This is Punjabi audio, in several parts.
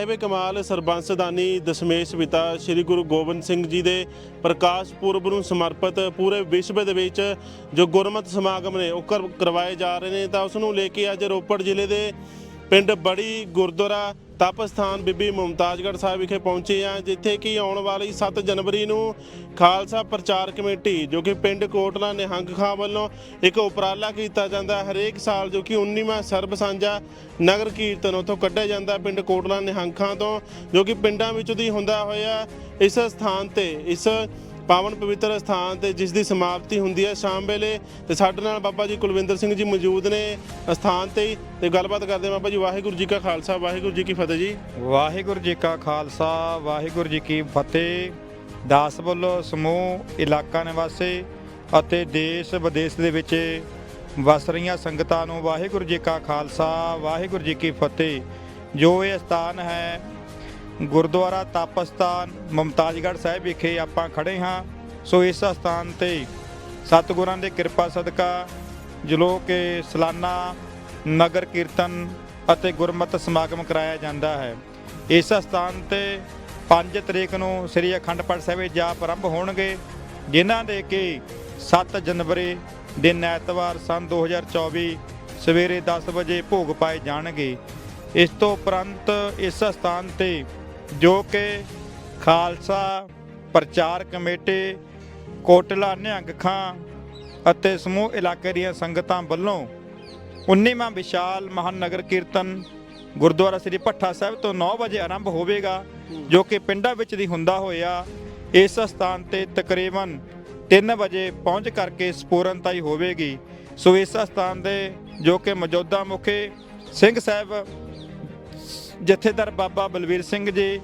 ਸਾਹਿਬ ਕਮਾਲ ਸਰਬੰਸਦਾਨੀ ਦਸ਼ਮੇਸ਼ ਪਿਤਾ ਸ੍ਰੀ ਗੁਰੂ ਗੋਬਿੰਦ ਸਿੰਘ ਜੀ ਦੇ ਪ੍ਰਕਾਸ਼ ਪੁਰਬ ਨੂੰ ਸਮਰਪਿਤ ਪੂਰੇ ਵਿਸ਼ਵ ਦੇ ਵਿੱਚ ਜੋ ਗੁਰਮਤ ਸਮਾਗਮ ਨੇ ਉਹ ਕਰ- ਕਰਵਾਏ ਜਾ ਰਹੇ ਨੇ ਤਾਂ ਉਸ ਨੂੰ ਲੈ ਕੇ ਅੱਜ ਰੋਪੜ ਜ਼ਿਲ੍ਹੇ ਦੇ ਪਿੰਡ ਬੜੀ ਗੁਰਦੁਆਰਾ ਤਪ ਸਥਾਨ ਬੀਬੀ ਮੁਮਤਾਜ਼ਗੜ੍ਹ ਸਾਹਿਬ ਵਿਖੇ ਪਹੁੰਚੇ ਆ ਜਿੱਥੇ ਕਿ ਆਉਣ ਵਾਲੀ 7 ਜਨਵਰੀ ਨੂੰ ਖਾਲਸਾ ਪ੍ਰਚਾਰ ਕਮੇਟੀ, ਜੋ ਕਿ ਪਿੰਡ ਕੋਟਲਾ ਨਿਹੰਗ ਖਾਂ ਵੱਲੋਂ ਇੱਕ ਉਪਰਾਲਾ ਕੀਤਾ ਜਾਂਦਾ ਹਰੇਕ ਸਾਲ ਜੋ ਕਿ 19ਵਾਂ ਸਰਬ ਸਾਂਝਾ ਨਗਰ ਕੀਰਤਨ ਉੱਥੋਂ ਕੱਢਿਆ ਜਾਂਦਾ ਪਿੰਡ ਕੋਟਲਾ ਨਿਹੰਗ ਖਾਂ ਤੋਂ, ਜੋ ਕਿ ਪਿੰਡਾਂ ਵਿੱਚ ਦੀ ਹੁੰਦਾ ਹੋਇਆ ਇਸ ਸਥਾਨ ਤੇ, ਇਸ ਪਾਵਨ ਪਵਿੱਤਰ ਸਥਾਨ ਤੇ ਜਿਸ ਦੀ ਸਮਾਪਤੀ ਹੁੰਦੀ ਹੈ ਸ਼ਾਮ ਵੇਲੇ ਤੇ ਸਾਡੇ ਨਾਲ ਬਾਬਾ ਜੀ ਕੁਲਵਿੰਦਰ ਸਿੰਘ ਜੀ ਮੌਜੂਦ ਨੇ ਸਥਾਨ ਤੇ ਹੀ ਤੇ ਗੱਲਬਾਤ ਕਰਦੇ ਹਾਂ ਬਾਬਾ ਜੀ, ਵਾਹਿਗੁਰੂ ਜੀ ਕਾ ਖਾਲਸਾ, ਵਾਹਿਗੁਰੂ ਜੀ ਕੀ ਫਤਿਹ ਜੀ। ਵਾਹਿਗੁਰੂ ਜੀ ਕਾ ਖਾਲਸਾ, ਵਾਹਿਗੁਰੂ ਜੀ ਕੀ ਫਤਿਹ। ਦਾਸ ਵੱਲੋਂ ਸਮੂਹ, ਇਲਾਕਾ ਨਿਵਾਸੀ ਅਤੇ ਦੇਸ਼ ਵਿਦੇਸ਼ ਦੇ ਵਿੱਚ ਵਸ ਰਹੀਆਂ ਸੰਗਤਾਂ ਨੂੰ ਵਾਹਿਗੁਰੂ ਜੀ ਕਾ ਖਾਲਸਾ, ਵਾਹਿਗੁਰੂ ਜੀ ਕੀ ਫਤਿਹ। ਜੋ ਇਹ ਸਥਾਨ ਹੈ ਗੁਰਦੁਆਰਾ ਤਪ ਸਥਾਨ ਮੁਮਤਾਜ਼ਗੜ੍ਹ ਸਾਹਿਬ ਵਿਖੇ ਆਪਾਂ ਖੜੇ ਹਾਂ। ਸੋ ਇਸ ਸਥਾਨ ਤੇ ਸਤਿਗੁਰਾਂ ਦੇ ਕਿਰਪਾ ਸਦਕਾ ਜਲੋ ਕਿ ਸਲਾਨਾ, ਨਗਰ ਕੀਰਤਨ ਅਤੇ ਗੁਰਮਤਿ ਸਮਾਗਮ ਕਰਾਇਆ ਜਾਂਦਾ ਹੈ। ਇਸ ਸਥਾਨ ਤੇ 5 ਤਰੀਕ ਨੂੰ ਸ੍ਰੀ ਅਖੰਡ ਪਾਠ ਸਾਹਿਬ ਦੇ ਜਾਪ ਆਰੰਭ ਹੋਣਗੇ, ਜਿਨ੍ਹਾਂ ਦੇ ਕਿ 7 ਜਨਵਰੀ ਦਿਨ ਐਤਵਾਰ ਸਨ 2024 ਸਵੇਰੇ 10 ਵਜੇ ਭੋਗ ਪਾਏ ਜਾਣਗੇ। ਇਸ ਤੋਂ ਉਪਰੰਤ ਇਸ ਸਥਾਨ ਤੇ ਜੋ ਕਿ ਖਾਲਸਾ ਪ੍ਰਚਾਰ ਕਮੇਟੀ, ਕੋਟਲਾ, ਨਿਹੰਗ ਖਾਂ ਅਤੇ ਸਮੂਹ ਇਲਾਕੇ ਦੀਆਂ ਸੰਗਤਾਂ ਵੱਲੋਂ 19ਵਾਂ ਵਿਸ਼ਾਲ ਮਹਾਨਗਰ ਕੀਰਤਨ ਗੁਰਦੁਆਰਾ ਸ੍ਰੀ ਭੱਠਾ ਸਾਹਿਬ ਤੋਂ 9 ਵਜੇ ਆਰੰਭ ਹੋਵੇਗਾ, ਜੋ ਕਿ ਪਿੰਡਾਂ ਵਿੱਚ ਦੀ ਹੁੰਦਾ ਹੋਇਆ, ਇਸ ਸਥਾਨ ਤੇ ਤਕਰੀਬਨ 3 ਵਜੇ ਪਹੁੰਚ ਕਰਕੇ ਸਪੂਰਨਤਾਈ ਹੋਵੇਗੀ। ਸੋ ਇਸ ਸਥਾਨ ਦੇ ਜੋ ਕਿ ਮੌਜੂਦਾ ਮੁਖੀ ਸਿੰਘ ਸਾਹਿਬ ਜਥੇਦਾਰ ਬਾਬਾ ਬਲਵੀਰ ਸਿੰਘ ਜੀ,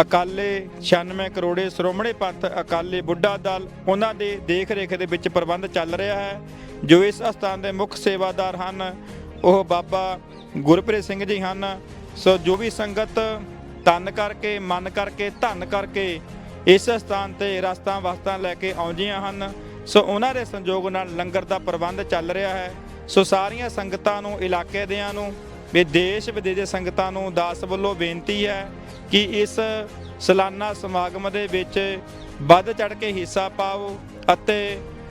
ਅਕਾਲੇ 96 ਕਰੋੜੇ ਸ਼੍ਰੋਮਣੀ ਪੰਥ ਅਕਾਲੀ ਬੁੱਢਾ ਦਲ, ਉਹਨਾਂ ਦੇ ਦੇਖ ਰੇਖ ਦੇ ਵਿੱਚ ਪ੍ਰਬੰਧ ਚੱਲ ਰਿਹਾ ਹੈ। ਜੋ ਇਸ ਅਸਥਾਨ ਦੇ ਮੁੱਖ ਸੇਵਾਦਾਰ ਹਨ, ਉਹ ਬਾਬਾ ਗੁਰਪ੍ਰੀਤ ਸਿੰਘ ਜੀ ਹਨ। ਸੋ ਜੋ ਵੀ ਸੰਗਤ ਤਨ ਕਰਕੇ, ਮਨ ਕਰਕੇ, ਧਨ ਕਰਕੇ ਇਸ ਸਥਾਨ ਤੇ ਰਸਤਾ ਵਸਤਾਂ ਲੈ ਕੇ ਆਉਂਦੀਆਂ ਹਨ, ਸੋ ਉਹਨਾਂ ਦੇ ਸੰਯੋਗ ਨਾਲ ਲੰਗਰ ਦਾ ਪ੍ਰਬੰਧ ਚੱਲ ਰਿਹਾ ਹੈ। ਸੋ ਸਾਰੀਆਂ ਸੰਗਤਾਂ ਨੂੰ, ਇਲਾਕੇ ਦਿਆਂ ਨੂੰ ਵੀ ਦੇਸ਼ ਵਿਦੇਸ਼ ਦੇ ਸੰਗਤਾਂ ਨੂੰ ਦਾਸ ਵੱਲੋਂ ਬੇਨਤੀ ਹੈ ਕਿ ਇਸ ਸਾਲਾਨਾ ਸਮਾਗਮ ਦੇ ਵਿੱਚ ਵੱਧ ਚੜ ਕੇ ਹਿੱਸਾ ਪਾਓ ਅਤੇ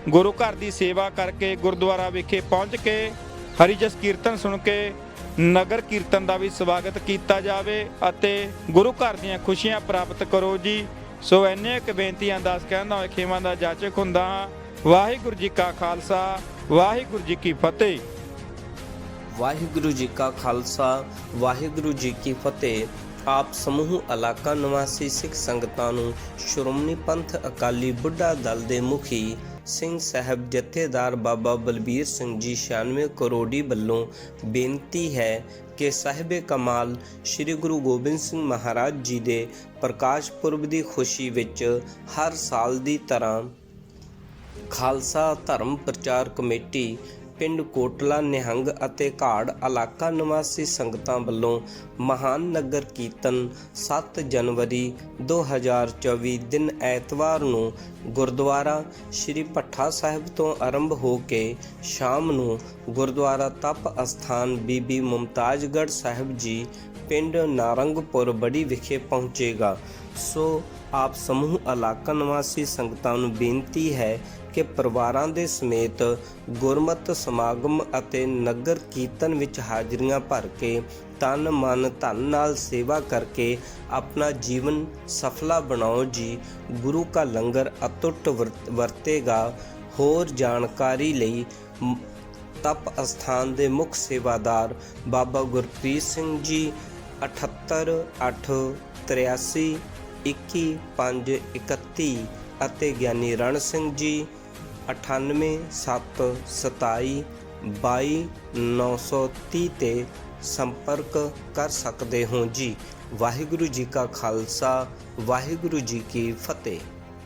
ਗੁਰੂ ਘਰ ਦੀ ਸੇਵਾ ਕਰਕੇ ਗੁਰਦੁਆਰਾ ਵਿਖੇ ਪਹੁੰਚ ਕੇ ਹਰੀ ਜਸ ਕੀਰਤਨ ਸੁਣ ਕੇ ਨਗਰ ਕੀਰਤਨ ਦਾ ਵੀ ਸਵਾਗਤ ਕੀਤਾ ਜਾਵੇ ਅਤੇ ਗੁਰੂ ਘਰ ਦੀਆਂ ਖੁਸ਼ੀਆਂ ਪ੍ਰਾਪਤ ਕਰੋ ਜੀ। ਸੋ ਇੰਨੇ ਕੁ ਬੇਨਤੀਆਂ ਦੱਸ ਕਹਿੰਦਾ ਹੋਏ ਖੇਮਾਂ ਦਾ ਜਾਚਕ ਹੁੰਦਾ ਹਾਂ ਵਾਹਿਗੁਰੂ ਜੀ ਕਾ ਖਾਲਸਾ, ਵਾਹਿਗੁਰੂ ਜੀ ਕੀ ਫਤਿਹ। ਵਾਹਿਗੁਰੂ ਜੀ ਕਾ ਖਾਲਸਾ, ਵਾਹਿਗੁਰੂ ਜੀ ਕੀ ਫਤਿਹ। ਆਪ ਸਮੂਹ ਇਲਾਕਾ ਨਿਵਾਸੀ ਸਿੱਖ ਸੰਗਤਾਂ ਨੂੰ ਸ਼੍ਰੋਮਣੀ ਪੰਥ ਅਕਾਲੀ ਬੁੱਢਾ ਦਲ ਦੇ ਮੁਖੀ ਸਿੰਘ ਸਾਹਿਬ ਜਥੇਦਾਰ ਬਾਬਾ ਬਲਬੀਰ ਸਿੰਘ ਜੀ 96 ਕਰੋੜੀ ਵੱਲੋਂ ਬੇਨਤੀ ਹੈ ਕਿ ਸਾਹਿਬੇ ਕਮਾਲ ਸ੍ਰੀ ਗੁਰੂ ਗੋਬਿੰਦ ਸਿੰਘ ਮਹਾਰਾਜ ਜੀ ਦੇ ਪ੍ਰਕਾਸ਼ ਪੁਰਬ ਦੀ ਖੁਸ਼ੀ ਵਿੱਚ ਹਰ ਸਾਲ ਦੀ ਤਰ੍ਹਾਂ ਖਾਲਸਾ ਧਰਮ ਪ੍ਰਚਾਰ ਕਮੇਟੀ ਪਿੰਡ ਕੋਟਲਾ, ਨਿਹੰਗ ਅਤੇ ਘਾੜ ਇਲਾਕਾ ਨਿਵਾਸੀ ਸੰਗਤਾਂ ਵੱਲੋਂ ਮਹਾਨ ਨਗਰ ਕੀਰਤਨ 7 ਜਨਵਰੀ 2024 ਦਿਨ ਐਤਵਾਰ ਨੂੰ ਗੁਰਦੁਆਰਾ ਸ੍ਰੀ ਭੱਠਾ ਸਾਹਿਬ ਤੋਂ ਆਰੰਭ ਹੋ ਕੇ ਸ਼ਾਮ ਨੂੰ ਗੁਰਦੁਆਰਾ ਤਪ ਅਸਥਾਨ ਬੀਬੀ ਮੁਮਤਾਜ਼ਗੜ੍ਹ ਸਾਹਿਬ ਜੀ ਪਿੰਡ ਨਾਰੰਗਪੁਰ ਬੜੀ ਵਿਖੇ ਪਹੁੰਚੇਗਾ। ਸੋ ਆਪ ਸਮੂਹ ਇਲਾਕਾ ਨਿਵਾਸੀ ਸੰਗਤਾਂ ਨੂੰ ਬੇਨਤੀ ਹੈ ਕਿ ਪਰਿਵਾਰਾਂ ਦੇ ਸਮੇਤ ਗੁਰਮਤ, ਸਮਾਗਮ ਅਤੇ ਨਗਰ ਕੀਰਤਨ ਵਿੱਚ ਹਾਜ਼ਰੀਆਂ ਭਰ ਕੇ ਤਨ, ਮਨ, ਧਨ ਨਾਲ ਸੇਵਾ ਕਰਕੇ ਆਪਣਾ ਜੀਵਨ ਸਫਲਾ ਬਣਾਓ ਜੀ। ਗੁਰੂ ਕਾ ਲੰਗਰ ਅਤੁੱਟ ਵਰਤ- ਵਰਤੇਗਾ। ਹੋਰ ਜਾਣਕਾਰੀ ਲਈ ਤਪ ਅਸਥਾਨ ਦੇ ਮੁੱਖ ਸੇਵਾਦਾਰ ਬਾਬਾ ਗੁਰਪ੍ਰੀਤ ਸਿੰਘ ਜੀ 78 8 83 21 5 31 ਅਤੇ ਗਿਆਨੀ ਰਣ ਸਿੰਘ ਜੀ 98 7 27 22 930 ਤੇ ਸੰਪਰਕ ਕਰ ਸਕਦੇ ਹੋ ਜੀ। ਵਾਹਿਗੁਰੂ ਜੀ ਕਾ ਖਾਲਸਾ, ਵਾਹਿਗੁਰੂ ਜੀ ਕੀ ਫਤਿਹ।